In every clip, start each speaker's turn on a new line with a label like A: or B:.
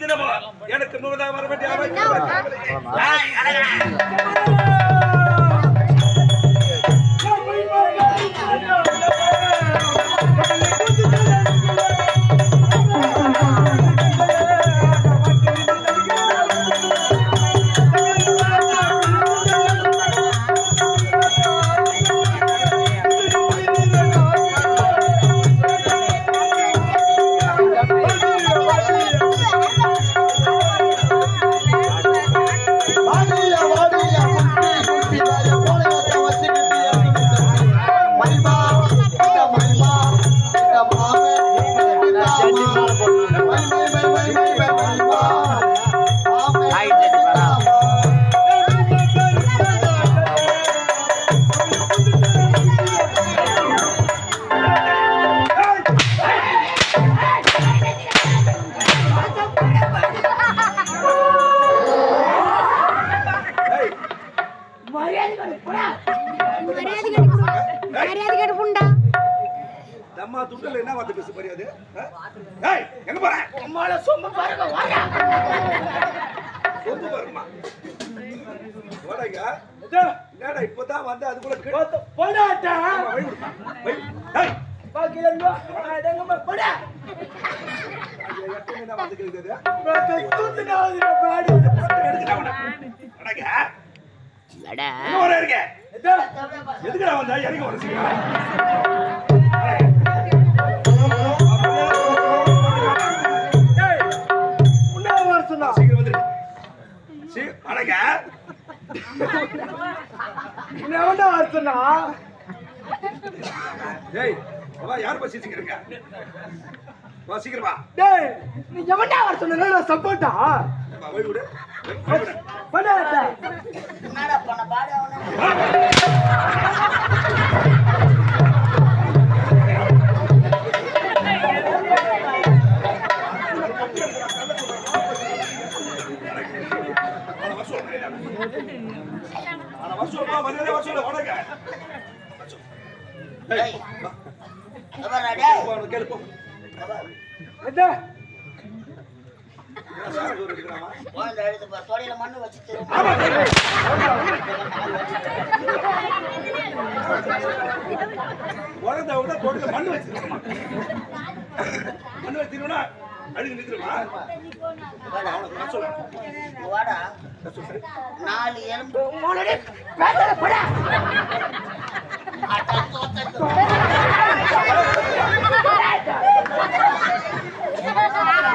A: தினமும் எனக்கு முழுதாக வர வேண்டிய
B: மரியாதை கட்டு புண்டா.
C: நம்ம துண்டல என்ன வார்த்தை பேச மரியாதை? ஏய் எங்க போற?
D: உம்மால சொம்ப பாருங்க வாங்க
C: சொந்து பாருமா.
D: இதோ,
C: என்னடா இப்பதான் வந்து அதுக்குள்ள
D: போடாட்டா
C: வை வை ஏய்.
D: பாக்கில இருந்து அடங்கம்மா போடா.
C: நான் வந்து கேக்குது
D: பாக்க தூத்துனாவது பாடு.
C: எடுத்துடா உன்னை. அடங்க எங்க வர இருக்க
D: இதோ,
C: எதுக்குடா வந்தா? இறங்கி வர சீக்கிரம்
D: டேய், உன்னை வர சொன்னா?
C: சீக்கிரம் வந்துரு. சீ அடங்க
D: உன்னை எவன்டா வர சொன்னா?
C: ஏய் வா யார் பசி சீக்கிரம் இருக்க? வா சீக்கிரம்
D: டேய் நீ எவன்டா வர சொன்னா? சப்போர்ட்டா?
C: வை விடு. வை விடு.
D: போடாட்டா
C: அவனை வர சொல்லு. அவனை வர சொல்லுமா, மரியாதையா வர சொல்லு, வணங்க. ஏய், வா. போ, அவனை கேளு, போ.
D: இதோ,
C: என்ன சார சோறு எடுக்கிறாமா?
E: தொடையில மண்ணு
C: ஏய். உலகத்தை விட தொடுக்க மண்ணு வச்சிருக்கமா மண்ணு வச்சிருக்கா அழுகு.
E: வாடா. நாலு எலும்பு.
D: உன்னோட பேசாத போடா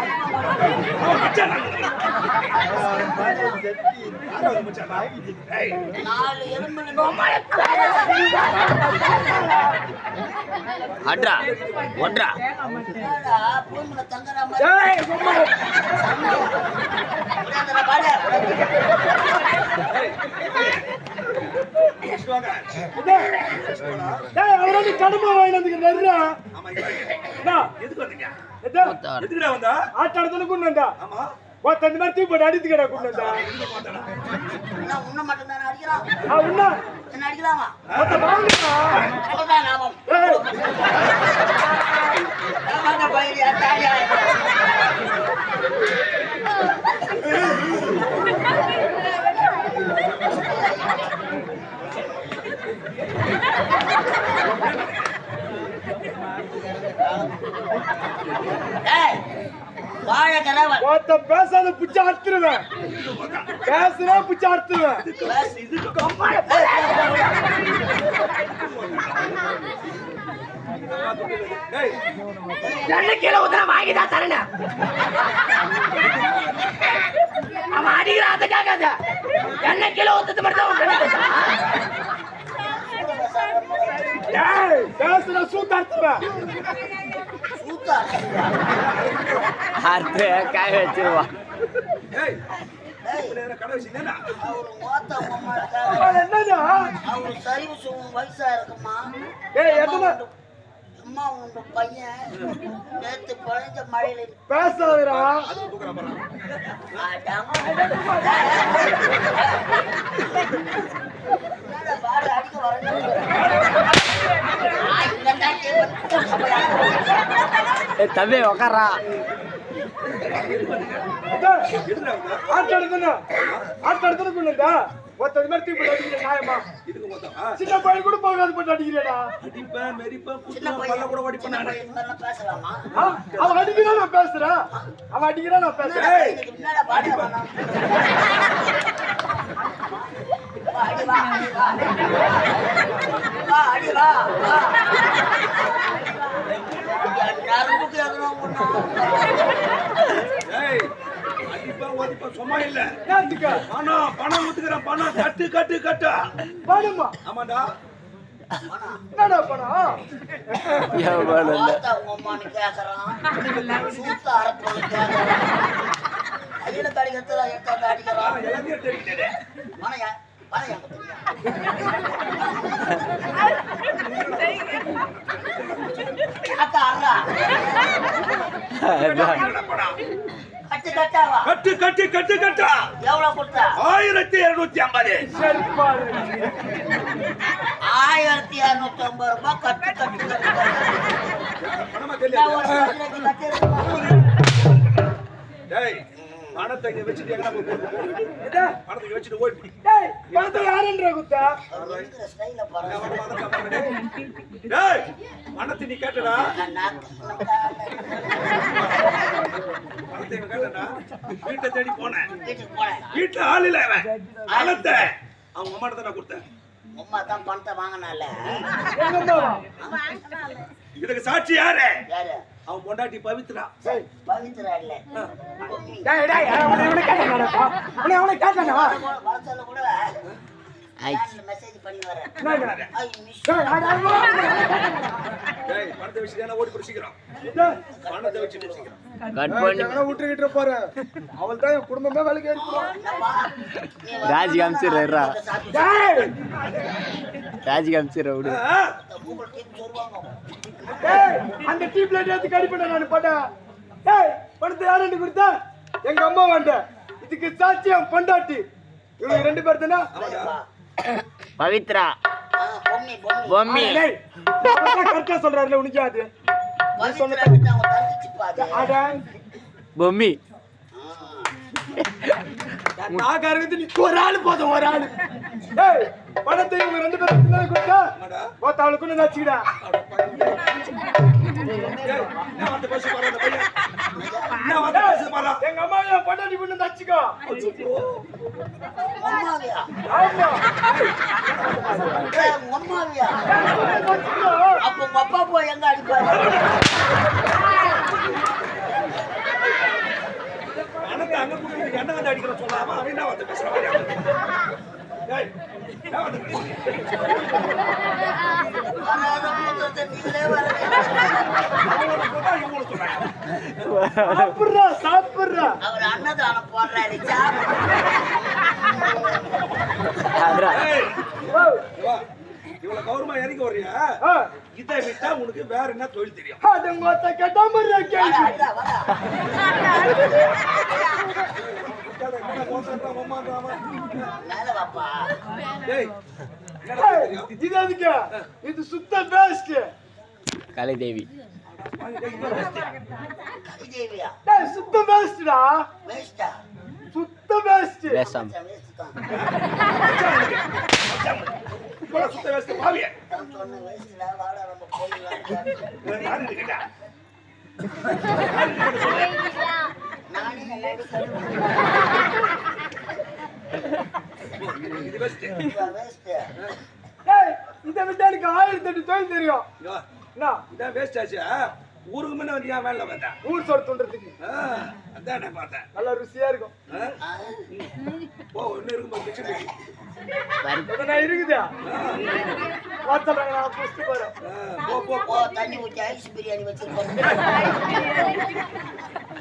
F: அட்ரா ஒன்றா
D: கடுமை வாங்கினதுக்கு
C: எதுக்குடா வந்தா?
D: ஆட்டாடத்துல கொண்டு
C: ஆமா.
D: ஒருத்த இந்த மாதிரி தீ போட்டு அடித்துக்கடா கொண்டு வந்தா
E: உன்னை மட்டும் தானே அடிக்கிறான்.
D: ஆ உன்ன?
E: என்ன அடிக்கலாமா? அவ்வளவுதான் நாமம்
D: ஏய்.
E: ஆமாங்க பயிரியா தாயா ஏய். வாழை
D: பேசாத புடிச்சு அறுத்துருவேன். பேசுனா புடிச்சு அறுத்துருவேன்.
C: இதுக்கு ஏய்,
D: என்ன கீழே ஊத்துனா வாங்கி தான் தரணும் அவன் அடிக்கிற அதை கேட்காத. என்ன கீழே ஊத்துறது மட்டும் தான் உன் கண்ணுக்கு தெரியுதா? ஏய் பேசுனா சூத்து அறுத்துருவேன்
E: சூத்தா
F: அறுத்து காய வச்சிருவா
E: வயசா இருக்குமா? அம்மா உங்க பையன். நேத்து பழஞ்ச மழையில
C: பாரு
E: அடிக்க
F: ஏ தம்பி உக்காரா?
A: ஆட்டு எடுக்கணும் ஆட்டு கொண்டு ஒருத்தர் மாதிரி தீப்பு அடிக்கிற நியாயமா
C: இதுக்கு மொத்தம்?
A: சின்ன பையன் கூட போகாது போட்டு அடிக்கிறேடா
C: அடிப்பேன் மெரிப்பேன் பல்ல கூட நானு.
E: பேசலாமா
A: அவன் அடிக்கிறான் நான் பேசுறேன் அவன் நான் பேசுறேன்
E: அடி வா, அடி வா.
C: சும்மா இல்ல. பணம் பணம் ஊத்துக்கிறேன் பணம். கட்டு கட்டு கட்டு.
A: பாடுமா
C: ஆமாண்டா
A: என்னடா பணம்?
E: கேக்குறான். சூத்த கட்டு?
C: கட்டு கட்டு கட்டு
E: எவ்வளவு கொடுத்த?
C: ஆயிரத்தி இருநூத்தி ஐம்பது
E: ஆயிரத்தி இருநூத்தி ஐம்பது ரூபாய் கட்டு கட்டு கட்டு
C: பணத்தை இங்க வச்சுட்டு எங்க? பணத்தை வச்சுட்டு ஓடி
A: பணத்தை யாருன்ற குத்தா?
C: பணத்தை நீ கேட்டடா. பணத்தை கேட்டடா. வீட்டை தேடி போனேன். வீட்டுல ஆள் இல்ல அவன் பணத்தை. அவங்க தான் நான் கொடுத்தேன்.
E: உம்மா தான் பணத்தை வாங்கினால.
C: இதுக்கு சாட்சி யாரு?
E: யாரு?
C: அவன் பொண்டாட்டி பவித்ரா.
E: பவித்ரா இல்ல.
A: டேய் டேய் அவனை அவனை கேட்டானடா அவனை அவனை கேட்டானா
E: வளர்ச்சால கூட ஃபேன்ல மெசேஜ் பண்ணி வரேன்
A: என்னங்க
E: ஐ மிஸ்
A: டேய் அட
C: டேய் பணத்தை வச்சுட்டு ஓடி
A: டேய்.
C: பணத்தை வச்சுட்டு சீக்கிரம்
F: கட் பண்ணி.
A: விட்டுக்கிட்டு பாரு அவள் தான் என் குடும்பமே வேலைக்கு ஏறிப்போம்
F: ராஜி காமிச்சிடுறா ராஜி காமிச்சிடுற விடு.
A: அந்த டீ பிளேட் எடுத்து கடி பண்ண நான் போட்டேன். டேய் பணத்தை யாருன்னு கொடுத்தா? எங்க அம்மா வேண்ட. இதுக்கு சாட்சி என் பொண்டாட்டி. இவங்க ரெண்டு பேர் தானே?
F: பவித்ரா.
E: பொம்மி. பொம்மி
F: பொம்மி
A: டேய் கரெக்டா சொல்றாருல உனக்கு அது
F: பொம்மி.
E: ஆ.
A: நாக இருக்குது நீ ஒரு ஆளு போதும் ஒரு ஆளு. டேய் பணத்தை இவங்க ரெண்டு பேரும் தானே கொடுத்தா போத்த அவளுக்கு நச்சுக்கிடா? எங்க அம்மா என் பொண்டாட்டி பொண்ணு நச்சுக்கோ.
E: அப்ப அப்பா போய் எங்க அடிப்பாரு?
C: அங்க கொடுத்துட்டு என்ன வந்து அடிக்கிற சொல்லாம அவன் என்ன வந்து பேசுறான்
A: சாப்பிடுறா. சாப்பிடுறா
E: அவர் அன்னதானம் போடுறாரு
C: இவ்வளவு கௌரவமா இறங்கி வர்றியா
A: ஆ,
C: இதை விட்டா உனக்கு வேற என்ன தொழில் தெரியும்
A: அது கேட்டா மாதிரி இது எதுக்கு இது சுத்த வேஸ்ட்
F: கலைதேவி
A: சுத்த
E: வேஸ்டா?
A: சுத்த வேஸ்ட்
F: பேசாம
C: சுத்த வேஸ்ட் பாவிய.
E: நம்ம போயிடலாம்.
C: இது
A: விட்டா எனக்கு ஆயிரத்தி எட்டு தொழில் தெரியும்.
C: இதான் வேஸ்ட் ஆச்சு ஊருக்கு முன்ன வந்து ஏன் வேலை வந்தேன்
A: ஊர் சோறு துண்டுறதுக்கு.
C: ஆ, அதான் நான் பார்த்தேன்.
A: நல்லா ருசியா இருக்கும்?
C: ஓ இன்னும் இருக்கும்போது கிச்சன் இருக்கு.
A: எதனா இருக்குதா? வாட்ஸ்அப்ல நான்
C: ஆ, போ போ
E: போ, தண்ணி ஊத்தி ஐஸ் பிரியாணி வச்சிருக்கோம்.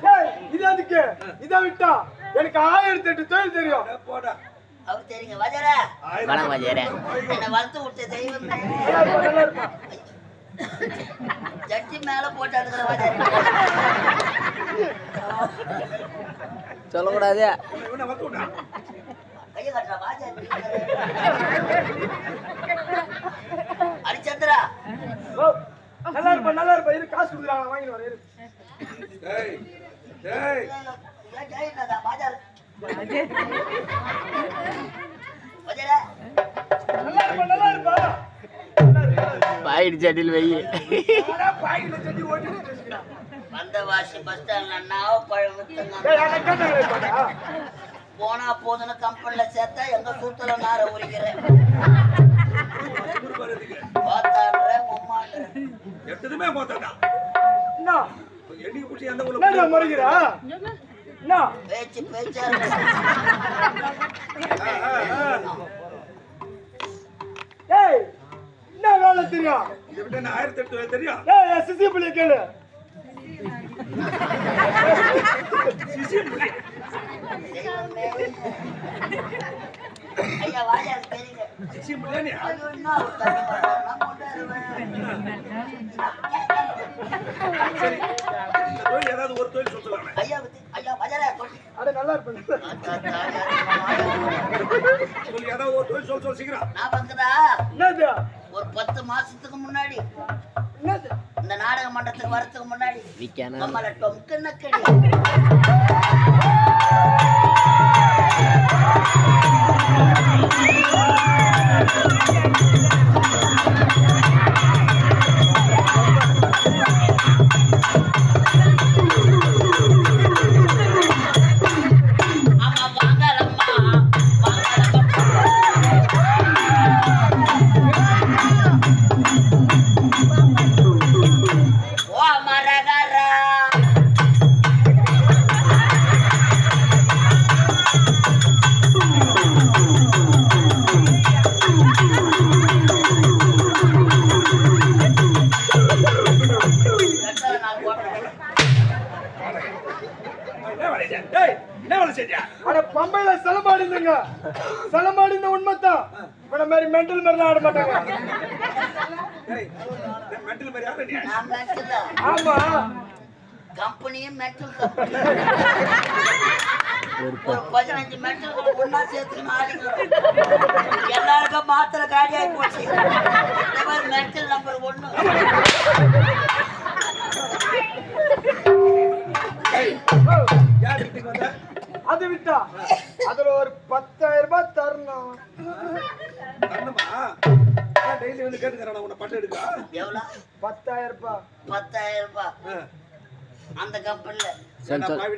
A: டேய் இது எதுக்கு? இதை விட்டா? எனக்கு ஆயிரத்தி எட்டு தொழில் தெரியும்.
C: போடா, போடா.
E: அவர் தெரியுங்க வஜர.
F: வணக்கம் வஜேரே
E: என்னை வளர்த்து விட்ட தெய்வம். ஜட்ஜி மேல போட்டு
F: சொல்லக்கூடாது.
E: ஹரிச்சந்திரா
A: நல்லா இருப்பா நல்லா இருப்பா. இரு காசு கொடுக்குறாங்க வாங்கிட்டு வரேன் இரு
C: டேய்,
E: பாஜார். பாஜாரா?
C: நல்லா இருப்பா நல்லா இருப்பா.
F: பாயிடு சட்டில் வை.
C: ஆனா பாயில செஞ்சு ஓட்டிட்டு இருக்கா
E: வந்தவாசி பஸ் ஸ்டாண்ட்ல நாவ பழம் போனா போதுன்னு கம்பெனில சேர்த்தா எங்க சூத்துல நார உரிக்கிறேன்
C: போத்தடா
A: என்ன
C: என்னைக்கு புடிச்சு எந்த
A: என்னடா
C: ஊர்ல
A: முறைகிறா என்ன
E: பேச்சு பேச்சா
A: வேலை தெரியும்?
C: இதை விட்டு என்ன ஆயிரத்தி எட்டு தெரியும்.
A: எஸ்எஸ்சி பிள்ளை கேளு.
C: சிசி புள்ளி.
E: ஐயா ஒரு
C: ஏதாவது ஒரு தொழில் சொல்லுவாங்க
E: ஐயா ஐயா பஜாரா
A: நல்லா இருப்பேன்
C: சொல்லி ஏதாவது ஒரு தொழில் சொல் சொல் சீக்கிரம்
E: நான் பங்குதா
A: என்னது
E: ஒரு பத்து மாசத்துக்கு முன்னாடி
A: என்னது
E: இந்த நாடக மன்றத்துக்கு வரதுக்கு முன்னாடி நம்மள டொம்க்கு நக்கடி ஆமா
A: ஆமா.
E: கம்பெனியும் மென்டல் கம்பெனி ஒரு பதினஞ்சு மென்டல் ஒன்னா சேர்த்து எல்லாருக்கும் மாத்திரை காலியாகி போச்சு. இந்த மாதிரி மென்டல் நம்பர் ஒண்ணு.
C: யார் வீட்டுக்கு வந்த?
A: அது விட்டா. அதுல ஒரு பத்தாயிரம் ரூபாய் தரணும்.
C: daily வந்து கேட்டுக்கறானா உன்னை பட்டு எடுக்க?
E: எவ்வளவு
A: பத்தாயிரம் ரூபாய்.
E: பத்தாயிரம் ரூபாய். அந்த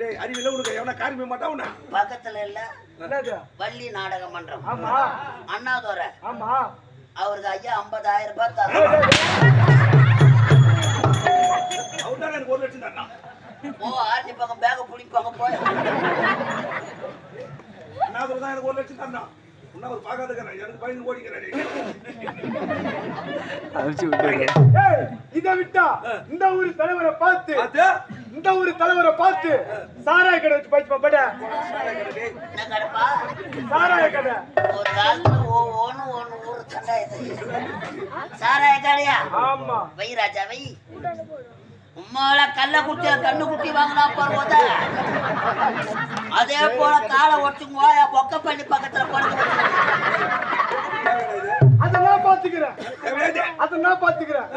C: டேய், அறிவில்லை உனக்கு எவனா காரியமே மாட்டா உன்னை?
E: பக்கத்துல இல்ல.
A: என்னது?
E: வள்ளி நாடக மன்றம்
A: ஆமா.
E: அண்ணாதுரை.
A: ஆமா.
E: அவருக்கு ஐயா ஐம்பதாயிரம் ரூபாய் தரணும்.
C: அவர்தானே எனக்கு ஒரு லட்சம் தரணும்.
E: ஓ பக்கம் பேக பிடிப்பாங்க போய்
C: அண்ணாதுரை தான் எனக்கு ஒரு லட்சம் தரணும். உன்னை அவர் பார்க்காதுக்கிறான். எனக்கு பயந்து ஓடிக்கிறாரு.
F: அனுப்பிச்சு விட்டுருங்க
A: ஏய் இத விட்டா இந்த ஊர் தலைவரை பார்த்து? இந்த ஊர் தலைவரை பார்த்து சாராய கடை வச்சு பயிற்சி பட
C: டேய்,
E: என்ன கடப்பா
A: சாராய கடை
E: ஒரு காலத்துல ஓ ஓன்னு ஒண்ணு ஊரு சண்டை சாராய கடையா
A: ஆமா
E: வை ராஜா வை உம்மால கல்ல குட்டிய கண்ணு குட்டி வாங்கினா பருவத அதே போல காலை ஒட்டுங்க பொக்க பண்ணி பக்கத்துல படுக்க
A: அத நான் பாத்துக்கிறேன்
C: தேவையாது.
A: அத நான் பாத்துக்கிறேன்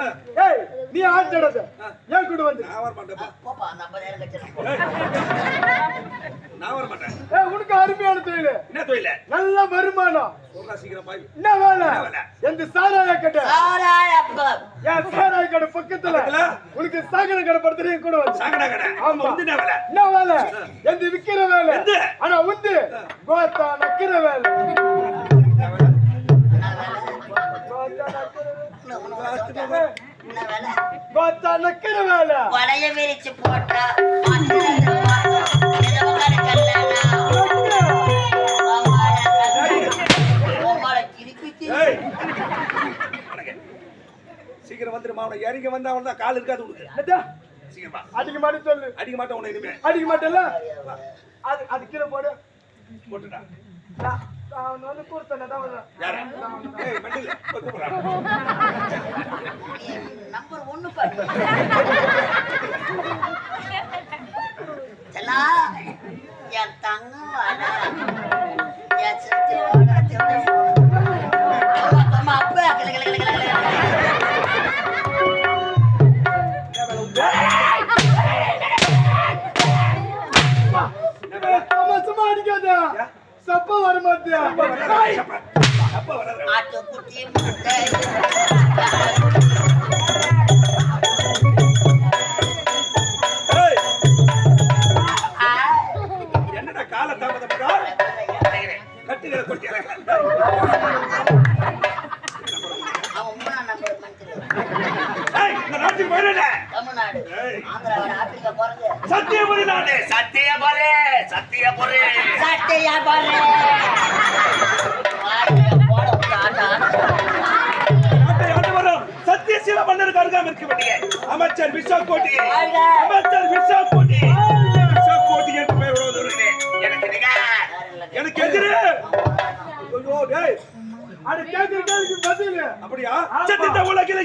A: ஏய் நீ ஆட்டாடாத ஏன் கூட வந்து
C: நான் வர.
E: போப்பா.
C: நான் மாட்டேன்.
A: ஏய் உனக்கு அருமையான தொழில்
C: என்ன தொழிலு?
A: நல்ல வருமானம்
C: சொல்றா சீக்கிரம் பாவி.
A: என்ன வேலை? எந்த சாராய கடை
E: சாராய பப்.
A: என் சாராய கடை பக்கத்துல? உனக்கு சாகன கடை படுத்துறீ கூட வந்து
C: கடை.
A: ஆமா.
C: வந்து என்ன வேலை?
A: என்ன வேலை எந்த விக்கிற வேலை? ஆனா உந்து கோத்தா நக்கிற வேலை
E: மாமால திருப்பி திருப்பி.
C: ஏய். வணக்கம். சீக்கிரம் வந்துருமா அவனை இறங்கி வந்தா அவன் தான் கால் இருக்காது உனக்கு. சீக்கிரம்.
A: அடிக்க மாட்டேன் சொல்லு.
C: அடிக்க மாட்டேன் உன்னை இனிமே
A: அடிக்க மாட்டேன்ல அது அது கீழே போடு.
C: போட்டுடா.
A: நான் நான் வந்து கொடுத்தேன் தான்
E: நம்பர் ஒண்ணு பாரு. செல்லா, என் தங்கம் வாடா. என் அம்மா, அப்பா, கிள, கிள, கிள, கிள,
C: சத்தியபுரி நாடு சத்தியபுரி சத்தியபுரி சத்தியபுரி சத்தியசீல மன்னருக்கு அருகாம இருக்க வேண்டிய அமைச்சர் விஸ்வா கோட்டி அமைச்சர் விஸ்வா கோட்டி விஸ்வா கோட்டி என்று பெயர்
D: எனக்கு
C: எனக்கு எதிரே. அது கேட்கிற
E: கேள்விக்கு பதில்.
C: அப்படியா? சத்தித்த உலகில